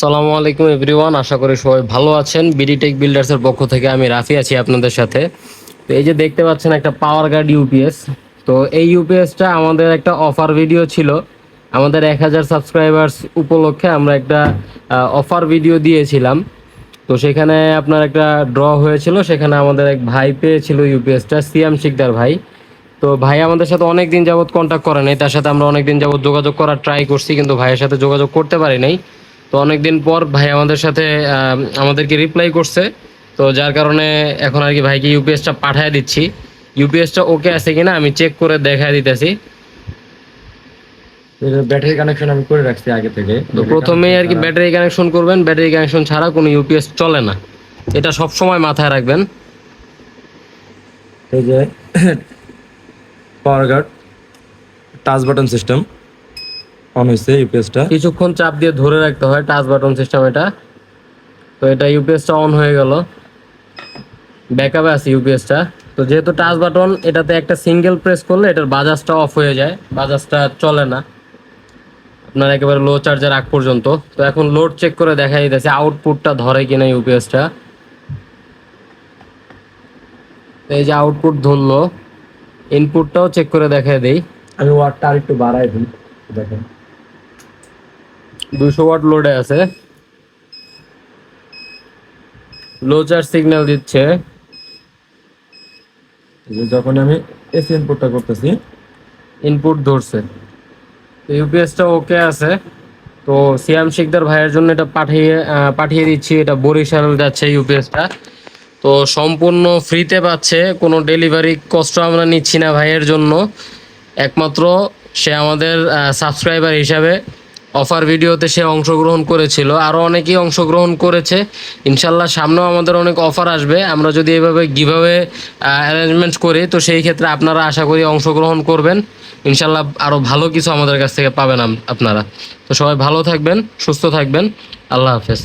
সালামু আলাইকুম এভরিওয়ান, আশা করি সবাই ভালো আছেন। বিডি টেক বিল্ডার্সের পক্ষ থেকে আমি রাফি আছি আপনাদের সাথে। তো এই যে দেখতে পাচ্ছেন একটা পাওয়ার গার্ড ইউপিএস। তো এই ইউপিএসটা আমাদের একটা অফার ভিডিও ছিল। আমাদের এক হাজার সাবস্ক্রাইবার্স উপলক্ষে আমরা একটা অফার ভিডিও দিয়েছিলাম। তো সেখানে আপনার একটা ড্র হয়েছিল, সেখানে আমাদের এক ভাই পেয়েছিল ইউপিএসটা সিয়াম শিকদার ভাই। তো ভাই আমাদের সাথে অনেক দিন যাবত কন্ট্যাক্ট করে নাই, তার সাথে আমরা অনেক দিন যাবত যোগাযোগ করার ট্রাই করছি, কিন্তু ভাইয়ের সাথে যোগাযোগ করতে পারি নাই। তো অনেক দিন পর ভাই আমাদের সাথে আমাদেরকে রিপ্লাই করছে। তো যার কারণে এখন আর কি ভাইকে ইউপিএসটা পাঠিয়ে দিচ্ছি। ইউপিএসটা ওকে আছে কিনা আমি চেক করে দেখায় দিতেছি। ব্যাটারি কানেকশন আমি করে রাখছি আগে থেকে। তো প্রথমেই আর কি ব্যাটারি কানেকশন করবেন। ব্যাটারি কানেকশন ছাড়া কোনো ইউপিএস চলে না। এটা সব সময় মাথায় রাখবেন। এই যে power guard touch button system on হয়েছে ইউপিএসটা কিছুক্ষণ চাপ দিয়ে ধরে রাখতে হয় টাচ বাটন সিস্টেম এটা। তো এটা ইউপিএসটা অন হয়ে গেল। ব্যাকআপে আছে ইউপিএসটা তো যেহেতু টাচ বাটন এটাতে একটা সিঙ্গেল প্রেস করলে এটার বাজাজটা অফ হয়ে যায় বাজাজটা চলে না। আপনার একেবারে লো চার্জার আগ পর্যন্ত। তো এখন লোড চেক করে দেখা যাইতেছে আউটপুটটা ধরে কিনা ইউপিএসটা এই যে আউটপুট ধরলো ইনপুটটাও চেক করে দেখা দেই। আমি ওয়াটটা আর একটু বাড়াই দিই দেখেন। দুশো ওয়াট লোডে আছে। লো চার্জ সিগন্যাল দিচ্ছে। যখন আমি এসি ইনপুটটা করতেছি। ইনপুট ধরছে। তো ইউপিএসটা ওকে আছে। তো সিয়াম শিকদার ভাইয়ের জন্য এটা পাঠিয়ে পাঠিয়ে দিচ্ছি। এটা বরিশাল যাচ্ছে ইউপিএসটা তো সম্পূর্ণ ফ্রিতে পাচ্ছে। কোনো ডেলিভারি কষ্ট আমরা নিচ্ছি না ভাইয়ের জন্য। একমাত্র সে আমাদের সাবস্ক্রাইবার হিসাবে অফার ভিডিওতে সে অংশগ্রহণ করেছিল। আরও অনেকেই অংশগ্রহণ করেছে। ইনশাল্লাহ সামনেও আমাদের অনেক অফার আসবে। আমরা যদি এভাবে গিভাবে অ্যারেঞ্জমেন্ট করি, তো সেই ক্ষেত্রে আপনারা আশা করি অংশগ্রহণ করবেন। ইনশাল্লাহ আরও ভালো কিছু আমাদের কাছ থেকে পাবেন আপনারা। তো সবাই ভালো থাকবেন, সুস্থ থাকবেন। আল্লাহ হাফেজ।